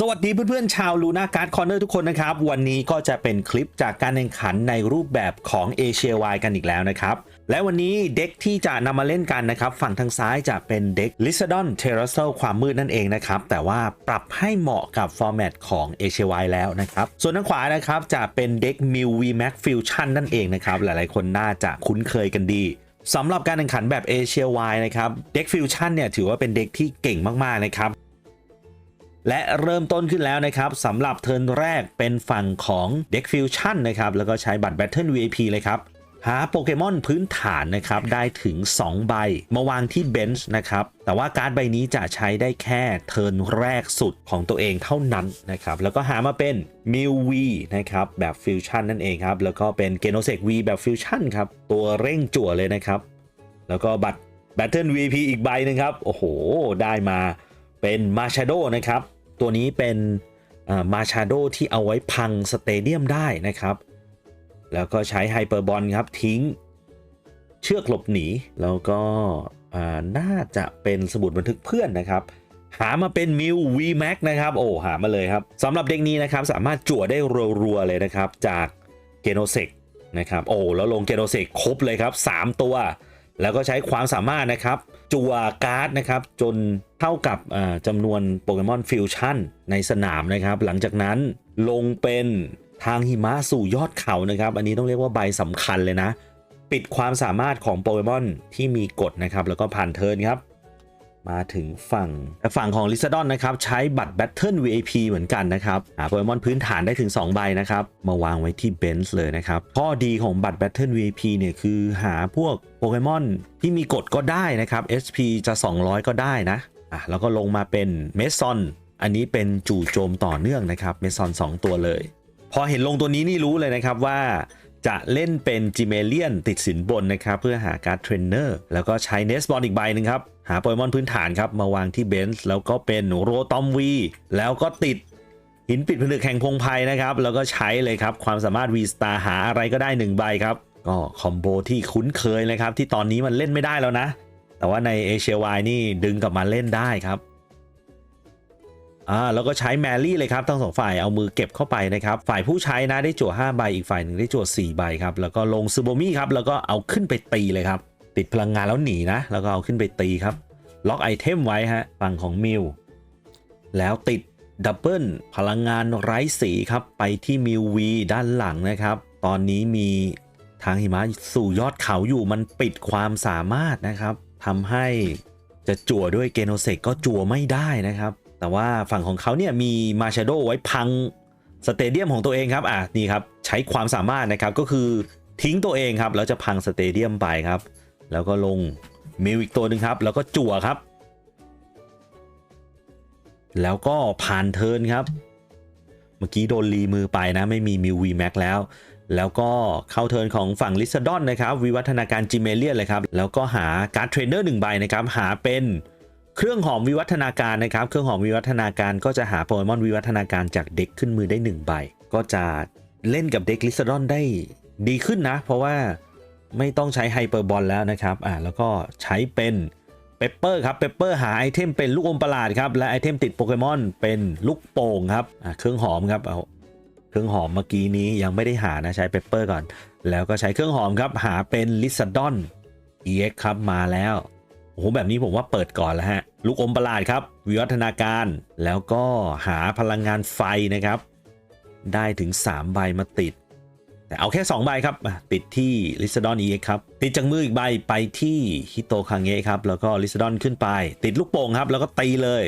สวัสดีเพื่อนๆชาวลูน่าการ์ดคอร์เนอร์ทุกคนนะครับ วันนี้ก็จะเป็นคลิปจากการแข่งขันในรูปแบบของเอเชียวายกันอีกแล้วนะครับ และวันนี้เด็กที่จะนำมาเล่นกันนะครับ ฝั่งทางซ้ายจะเป็นเด็กลิซ a ดอนเทเร s ซ l ความมืดนั่นเองนะครับ แต่ว่าปรับให้เหมาะกับฟอร์แมตของเอเชียวายแล้วนะครับ ส่วนทางขวานะครับจะเป็นเด็กมิววีแม็กฟิวชั่นนั่นเองนะครับ หลายๆคนน่าจะคุ้นเคยกันดีสำหรับการแข่งขันแบบเอเชียวายนะครับเด็กฟิวชั่นเนี่ยถือว่าเป็นเด็กที่เก่งมากๆนะครับ และเริ่มต้นขึ้นแล้วนะครับสำหรับเทิร์นแรกเป็นฝั่งของ Deck Fusion นะครับ แล้วก็ใช้บัตร Battle VIP เลยครับ หาโปเกมอนพื้นฐานนะครับ ได้ถึง 2 ใบ มาวางที่เบนช์นะครับ แต่ว่าการ์ดใบนี้จะใช้ได้แค่เทิร์นแรกสุดของตัวเองเท่านั้นนะครับ แล้วก็หามาเป็น m i l V นะครับแบบฟิวชั่นนั่นเองครับ แล้วก็เป็น g e n o s e c V แบบฟิวชั่นครับตัวเร่งจั่วเลยนะครับ แล้วก็บัตร Battle VP อีกใบหนึงครับโอ้โหได้มาเป็นมาชาโดนะครับ ตัวนี้เป็นมาชาโดที่เอาไว้พังสเตเดียมได้นะครับ แล้วก็ใช้ไฮเปอร์บอลครับทิ้งเชือกหลบหนี แล้วก็น่าจะเป็นสมุดบันทึกเพื่อนนะครับ หามาเป็นมิว VMAX นะครับ โอ้หามาเลยครับสำหรับเด็กนี้นะครับ สามารถจั่วได้รัวๆเลยนะครับ จากเกโนเซกนะครับ โอ้แล้วลงเกโนเซกครบเลยครับ 3 ตัว แล้วก็ใช้ความสามารถนะครับจัวการ์ดนะครับจนเท่ากับจำนวนโปเกมอนฟิวชั่นในสนามนะครับ หลังจากนั้นลงเป็นทางหิมะสู่ยอดเขานะครับ อันนี้ต้องเรียกว่าใบสำคัญเลยนะ ปิดความสามารถของโปเกมอนที่มีกฎนะครับ แล้วก็ผ่านเทิร์นครับ มาถึงฝั่งฝั่งของลิซ a ดอนนะครับ ใช้บัตร Battle VIP เหมือนกันนะครับหาโปเกมอนพื้นฐานได้ถึง 2 ใบนะครับ มาวางไว้ที่เบนซ์เลยนะครับ ข้อดีของบัตร Battle VIP เนี่ยคือหาพวกโปเกมอนที่มีกฎก็ได้นะครับ SP จะ 200 ก็ได้นะอะแล้วก็ลงมาเป็นเมซอนอันนี้เป็นจู่โจมต่อเนื่องนะครับเมซอน 2 ตัวเลย พอเห็นลงตัวนี้นี่รู้เลยนะครับว่าจะเล่นเป็นจิเมเลียนติดสินบนนะครับ เพื่อหาการ์ดเทรนเนอร์แล้วก็ใช้เนสบอลอีกใบหนึ่งครับ หาโปเกมอนพื้นฐานครับ มาวางที่เบนซ์แล้วก็เป็นโรตอมวีแล้วก็ติดหินปิดผนึกแห่งพงไพนะครับ แล้วก็ใช้เลยครับ ความสามารถ V Star หาอะไรก็ได้ 1 ใบครับ ก็คอมโบที่คุ้นเคยเลยครับ ที่ตอนนี้มันเล่นไม่ได้แล้วนะ แต่ว่าในเอเชียวายนี่ดึงกลับมาเล่นได้ครับอ่าแล้วก็ใช้แมรี่เลยครับทั้งสองฝ่ายเอามือเก็บเข้าไปนะครับ ฝ่ายผู้ใช้นะได้จั่ว5ใบอีกฝ่ายหนึ่งได้จั่ว4ใบครับแล้วก็ลงซูโบมี่ครับแล้วก็เอาขึ้นไปตีเลยครับ ติดพลังงานแล้วหนีนะ แล้วก็เอาขึ้นไปตีครับ ล็อกไอเทมไว้ฮะฝั่งของมิวแล้วติดดับเบิลพลังงานไร้สีครับ ไปที่มิววีด้านหลังนะครับ ตอนนี้มีทางหิมะสู่ยอดเขาอยู่มันปิดความสามารถนะครับทำให้จะจั่วด้วยเกโนเซกก็จั่วไม่ได้นะครับ แต่ว่าฝั่งของเขาเนี่ยมีมาชาโดไว้พังสเตเดียมของตัวเองครับ อะนี่ครับ ใช้ความสามารถนะครับก็คือทิ้งตัวเองครับ แล้วจะพังสเตเดียมไปครับ แล้วก็ลงมิวอีกตัวหนึ่งครับ แล้วก็จั่วครับ แล้วก็ผ่านเทินครับ เมื่อกี้โดนรีมือไปนะ ไม่มีมิววีแม็กแล้ว แล้วก็เข้าเทินของฝั่งลิซดอนนะครับ วิวัฒนาการจิเมเลียนเลยครับ แล้วก็หาการ์ดเทรนเนอร์หนึ่งใบนะครับ หาเป็นเครื่องหอมวิวัฒนาการนะครับ เครื่องหอมวิวัฒนาการก็จะหาโปเกมอนวิวัฒนาการจากเด็กขึ้นมือได้1ใบ ก็จะเล่นกับเด็กลิซดอนได้ดีขึ้นนะ เพราะว่า ไม่ต้องใช้ไฮเปอร์บอลแล้วนะครับอ่าแล้วก็ใช้เป็นเปปเปอร์ครับเปปเปอร์หาไอเทมเป็นลูกอมประหลาดครับและไอเทมติดโปเกมอนเป็นลูกโป่งครับอ่าเครื่องหอมครับเอาเครื่องหอมเมื่อกี้นี้ยังไม่ได้หานะใช้เปปเปอร์ก่อน แล้วก็ใช้เครื่องหอมครับหาเป็นลิซ a ดอน EX ครับมาแล้วโอ้โหแบบนี้ผมว่าเปิดก่อนแล้วฮะลูกอมประหลาดครับ วิวัฒนาการแล้วก็หาพลังงานไฟนะครับ ได้ถึง 3 ใบมาติด แต่เอาแค่ 2 ใบครับ ติดที่ลิซดอน EX ครับ ติดจากมืออีกใบไปที่ฮิโตคังเงะครับ แล้วก็ลิซดอนขึ้นไป ติดลูกโป่งครับ แล้วก็ตีเลย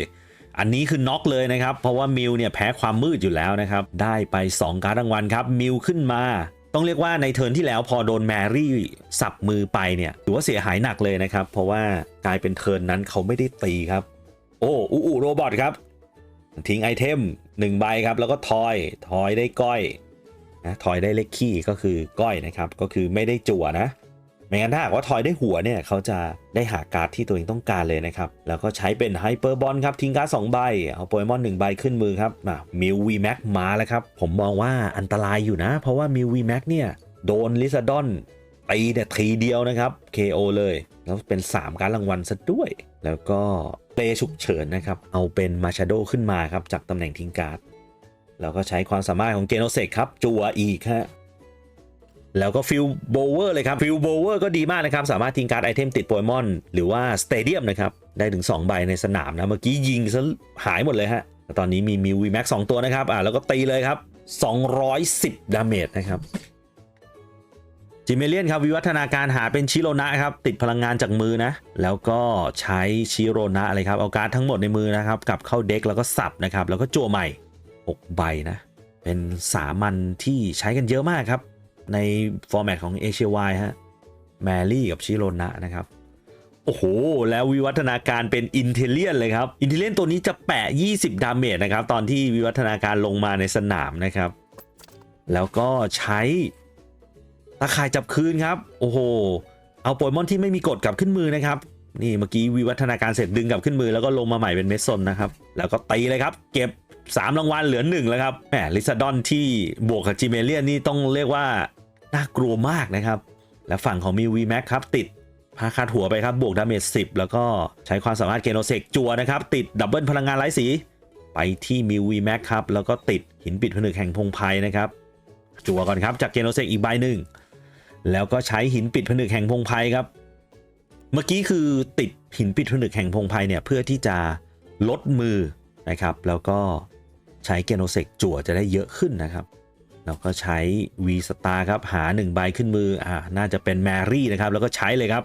อันนี้คือน็อกเลยนะครับ เพราะว่ามิวเนี่ยแพ้ความมืดอยู่แล้วนะครับ ได้ไป 2 การรางวัลครับ มิวขึ้นมา ต้องเรียกว่าในเทิร์นที่แล้วพอโดนแมรี่สับมือไปเนี่ยถือว่าเสียหายหนักเลยนะครับ เพราะว่ากลายเป็นเทิร์นนั้นเขาไม่ได้ตีครับ โอ้อูอูโรบอทครับ ทิ้งไอเทม1ใบครับ แล้วก็ทอย ทอยได้ก้อย นะทอยได้เลขขี้ก็คือก้อยนะครับ ก็คือไม่ได้จั่วนะไม่งั้นถ้าหากว่าทอยได้หัวเนี่ยเขาจะได้หาการ์ดที่ตัวเองต้องการเลยนะครับ แล้วก็ใช้เป็นไฮเปอร์บอลครับทิ้งการ์ดสองใบ เอาโปเกมอนหนึ่งใบขึ้นมือครับมามิววีแม็กมาแล้วครับ ผมมองว่าอันตรายอยู่นะ เพราะว่ามิววีแม็กเนี่ยโดนลิซาดอนตีเนี่ยทีเดียวนะครับ KO เลย แล้วเป็น 3 การดรางวัลซะด้วย แล้วก็เปลฉุกเฉินนะครับ เอาเป็นมาชาโดขึ้นมาครับจากตำแหน่งทิ้งการ์ด แล้วก็ใช้ความสามารถของเกโนเซกครับ จัวอีกฮะแล้วก็ฟิลโบเวอร์เลยครับฟิลโบเวอร์ก็ดีมากนะครับ สามารถทิ้งการ์ดไอเทมติดโปเกมอน หรือว่าสเตเดียมนะครับ ได้ถึง 2 ใบในสนามนะ เมื่อกี้ยิงซะหายหมดเลยฮะแต่ตอนนี้มีมิววีแม็กสองตัวนะครับอ่าแล้วก็ตีเลยครับ 210 ดาเมจนะครับจิเมเลียนครับวิวัฒนาการหาเป็นชิโรนะครับ ติดพลังงานจากมือนะ แล้วก็ใช้ชิโรนะเลยครับ เอาการ์ดทั้งหมดในมือนะครับกลับเข้าเด็กแล้วก็สับนะครับ แล้วก็จั่วใหม่ 6 ใบนะ เป็นสามัญที่ใช้กันเยอะมากครับ ในฟอร์แมตของเอเชียวายฮะแมรี่กับชิโรนะนะครับ โอ้โห แล้ววิวัฒนาการเป็นอินเทเลียนเลยครับ อินเทเลียนตัวนี้จะแปะ 20 ดาเมจนะครับ ตอนที่วิวัฒนาการลงมาในสนามนะครับ แล้วก็ใช้ตาข่ายจับคืนครับ โอ้โห เอาโปเกมอนที่ไม่มีกฎกลับขึ้นมือนะครับ นี่เมื่อกี้วิวัฒนาการเสร็จดึงกลับขึ้นมือแล้วก็ลงมาใหม่เป็นเมสซนนะครับ แล้วก็ตีเลยครับ เก็บ 3 รางวัลเหลือ1แล้วครับแหมลิซาดอนที่บวกกับจิเมเลียนนี่ต้องเรียกว่า น่ากลัวมากนะครับ และฝั่งของมิววีแม็กครับติดพาคาดหัวไปครับบวกดาเมจ10 แล้วก็ใช้ความสามารถเกโนเซกจัวนะครับ ติดดับเบิลพลังงานไร้สี ไปที่มิววีแม็กครับ แล้วก็ติดหินปิดผนึกแห่งพงไพนะครับ จัวก่อนครับจากเกโนเซกอีกใบหนึ่งแล้วก็ใช้หินปิดผนึกแห่งพงไพครับ เมื่อกี้คือติดหินปิดผนึกแห่งพงไพเนี่ยเพื่อที่จะลดมือนะครับ แล้วก็ ใช้เกโนเซกจั่วจะได้เยอะขึ้นนะครับ แล้วก็ใช้ V Star ครับหา1ใบขึ้นมืออ่าน่าจะเป็นแมรี่นะครับ แล้วก็ใช้เลยครับ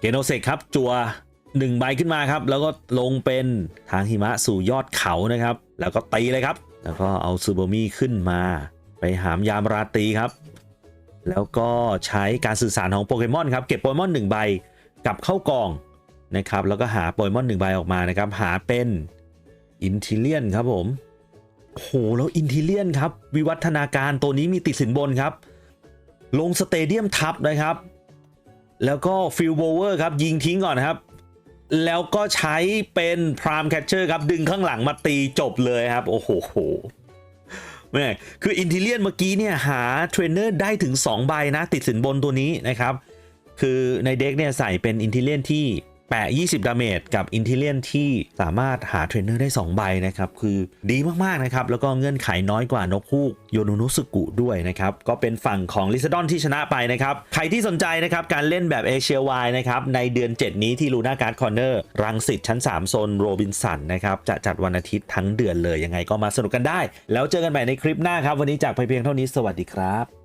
เกโนเซกครับจัว1ใบขึ้นมาครับ แล้วก็ลงเป็นทางหิมะสู่ยอดเขานะครับ แล้วก็ตีเลยครับ แล้วก็เอาซูโบมี่ขึ้นมา ไปหามยามราตรีครับ แล้วก็ใช้การสื่อสารของโปเกมอนครับ เก็บโปเกมอน1ใบกลับเข้ากอง นะครับ แล้วก็หาโปเกมอน1ใบออกมานะครับ หาเป็นอินทิเลียนครับผมโอ้โหแล้วอินทิเลียนครับ วิวัฒนาการตัวนี้มีติดสินบนครับ ลงสเตเดียมทับนะครับ แล้วก็ฟิลโบเวอร์ครับ ยิงทิ้งก่อนนครับ แล้วก็ใช้เป็นพรามแคชเชอร์ครับ ดึงข้างหลังมาตีจบเลยครับ โอ้โหแม่คืออินทิเลียนเมื่อกี้เนี่ย หาเทรนเนอร์ได้ถึง 2 ใบนะ ติดสินบนตัวนี้นะครับ คือในเด็กเนี่ยใส่เป็นอินทิเลียนที่ แปะ 20 ดาเมจกับอินทิเลียนที่สามารถหาเทรนเนอร์ได้ 2 ใบนะครับ คือดีมากๆนะครับ แล้วก็เงื่อนไขน้อยกว่านกฮูกโยนุนุสกุด้วยนะครับ ก็เป็นฝั่งของลิซดอนที่ชนะไปนะครับ ใครที่สนใจนะครับ การเล่นแบบเอเชียวายนะครับ ในเดือน 7 นี้ที่ลูน่าการ์ดคอร์เนอร์รังสิตชั้น 3 โซนโรบินสันนะครับ จะจัดวันอาทิตย์ทั้งเดือนเลยยังไงก็มาสนุกกันได้ แล้วเจอกันใหม่ในคลิปหน้าครับวันนี้จากไปเพียงเท่านี้สวัสดีครับ